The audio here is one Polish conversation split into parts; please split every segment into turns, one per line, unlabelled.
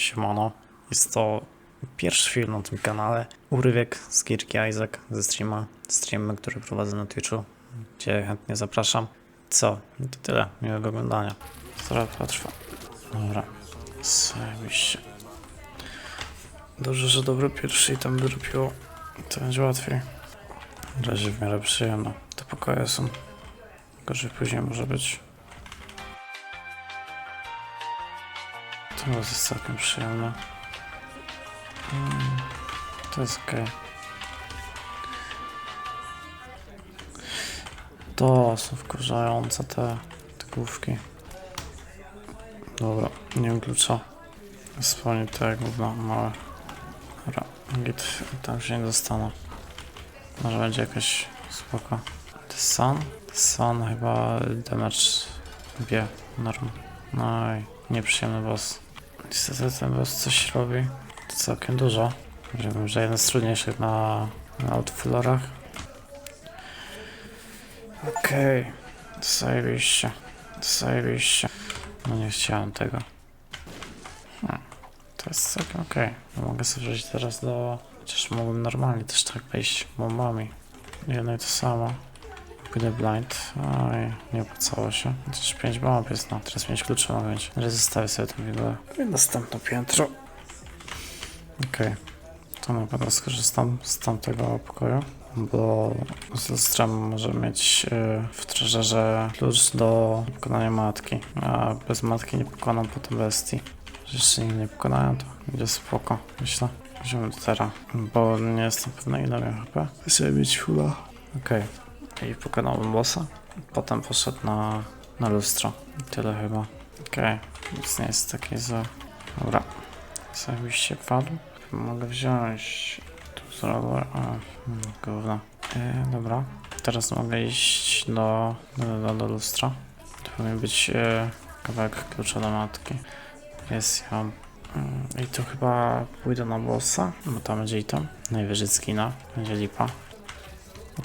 Siemano. Jest to pierwszy film na tym kanale. Urywek z gierki Isaac ze streama. Streamy, który prowadzę na Twitchu, gdzie chętnie zapraszam. Co? To tyle. Miłego oglądania. Trochę potrwa. Dobra. Zajebiście. Dobrze, że dobry pierwszy i tam dropiło. To będzie łatwiej. Na razie w miarę przyjemno. Te pokoje są. Gorzej później może być. To jest całkiem przyjemne. Mm, To jest ok. To są wkurzające te, te główki. Dobra, nie wiem klucza. Spełnię te gówno małe. Dobra, git, tam się nie dostanę. Może będzie jakaś spoko. The Sun? The Sun chyba damage wie norm. No i nieprzyjemny boss. Boss coś robi. To całkiem dużo. Wiem, że jeden z trudniejszych na, na outflorach. Okej. Okay. Zajebiście. Zajebiście. No nie chciałem tego. Hmm. To jest całkiem okej. Okay. Mogę sobie wejść teraz do... Chociaż mogłem normalnie też tak wejść bombami. Jedno i to samo. Pójdę blind. Oj, nie opłacało się. Chociaż 5 bomb jest, no. Teraz 5 kluczy mogę mieć. Ale zostawię sobie tą widelę. I następne piętro. Okej. To na pewno skorzystam z tamtego pokoju. Bo z lustrem może mieć yy, w treżerze klucz do pokonania matki. A bez matki nie pokonam potem bestii. Jeszcze nie pokonają, to będzie spoko, myślę. Weźmiemy do teraz, bo nie jestem pewny ile miał HP. Chcę mieć fulla. Okej. I pokonałem bossa. Potem poszedł na, na lustro. Tyle chyba. Okej, nic nie jest takie złe. Dobra. Zajebiście padł. Mogę wziąć... Tu zrobię... O, hmm, gówno. E, dobra. Teraz mogę iść do, do, do, do lustra. To powinien być e, kawałek klucza do matki. Jest ja. Mm, I tu chyba pójdę na bossa, bo tam będzie i tam. Najwyżej skina. Będzie lipa.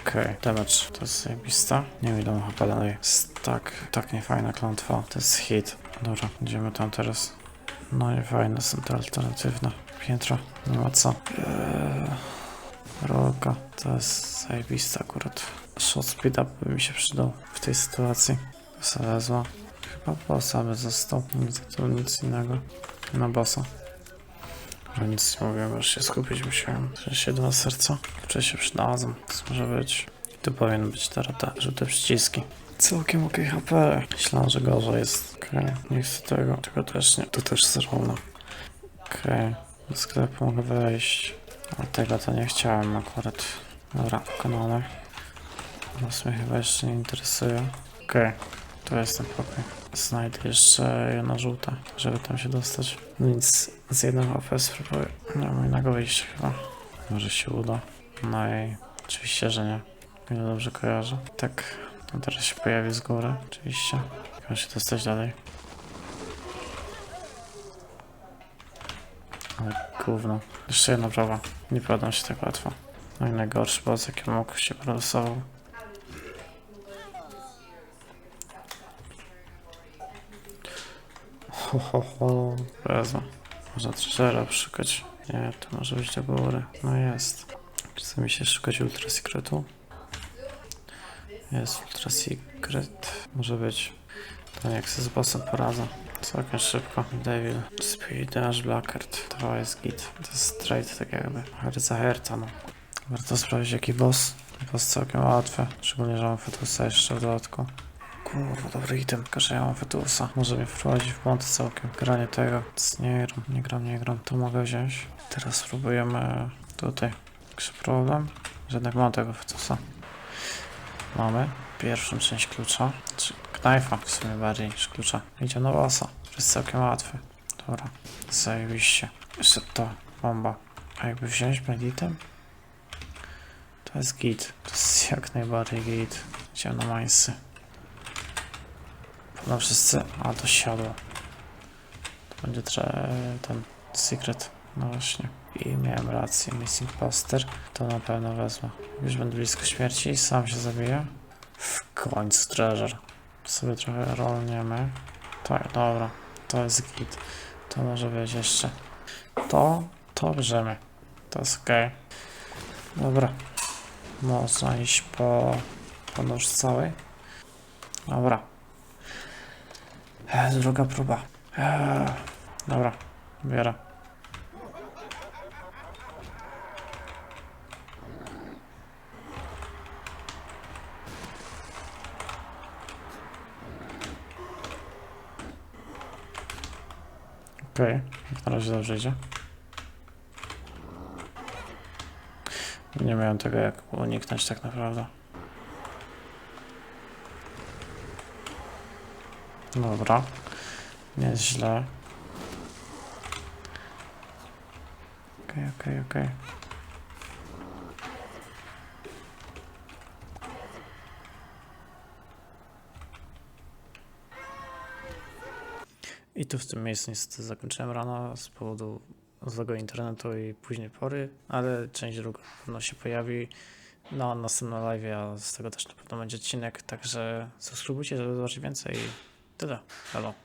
Okej, okay, damage. To jest zajebista. Nie wiem ile mam HP dalej. Tak, tak niefajna klątwa. To jest hit. Dobra, idziemy tam teraz. No i fajne są te alternatywne piętra. Nie ma co. Eee. To jest zajebista akurat. Shot speed up by mi się przydał w tej sytuacji. Wezmę. Chyba bossa by został. Nic, tu nic innego. Na bossa. Że nic nie mówię, bo już się skupić musiałem. Się dwa serca. Czy się przydadzą. To może być. Tu powinien być teraz te żółte przyciski. Całkiem ok HP. Myślałem, że gorzej jest. Okej, okay. nie chcę tego. Tego też nie. Tu też zerwona. Okej. Okay. Do sklepu mogę wejść. Ale tego to nie chciałem akurat. Dobra, pokonane. Nas mnie chyba jeszcze nie interesuje. Okej. Okay. To jest ten pokój. Znajdę jeszcze jedno żółte, żeby tam się dostać. No nic, z jednym HP spróbuję. Nie mam innego wyjścia chyba. Może się uda. No i oczywiście, że nie. Ile dobrze kojarzę. Tak, on teraz się pojawi z góry, oczywiście. Jak się dostać dalej. Ale gówno. Jeszcze jedna prawa. Nie podam się tak łatwo. No i najgorszy boss, jaki mógł się produsował. Ho, ho, ho. Wezmę. Można szukać. Nie, to może być do góry. No jest. Chce mi się szukać Ultra Secretu. Jest Ultra Secret. Może być. To jak się z bossem poradzę. Całkiem szybko. Devil. Speed Dash Blackard. To jest git. To jest straight tak jakby. Herca herca no. Warto sprawdzić jaki boss. Boss całkiem łatwy. Szczególnie, że mam Fetusa jeszcze w dodatku. Kurwa, dobry item, tylko że ja mam Fetusa. Może mnie wprowadzić w błąd całkiem. Granie tego. Nic nie gram, nie gram, nie gram. To mogę wziąć. Teraz spróbujemy tutaj. Jakiś problem? Że jednak mam tego Fetusa. Mamy pierwszą część klucza. Czy knajfa w sumie bardziej niż klucza. Idzie na. To jest całkiem łatwy. Dobra. Zajebiście. Jeszcze to. Bomba. A jakby wziąć banditem? To jest git. To jest jak najbardziej git. Idziemy na mańsy. No wszyscy, a to siadło. To będzie trzeba ten secret. No właśnie. I miałem rację, missing poster. To na pewno wezmę. Już będę blisko śmierci i sam się zabiję. W końcu treasure. Sobie trochę rolniemy. Tak, dobra. To jest git. To może być jeszcze. To, to bierzemy. To jest okej. Dobra. Można iść po, po nóż cały. Dobra. E, druga próba. E, dobra, biorę. Okej, na razie dobrze idzie. Nie miałem tego jak uniknąć tak naprawdę. Dobra. Nie jest źle. Okej, okej, okej. I tu w tym miejscu niestety zakończyłem rano z powodu złego internetu i późnej pory, ale część druga na pewno się pojawi na następnym live, a z tego też na pewno będzie odcinek, także subskrybujcie, żeby zobaczyć więcej. 这个来了。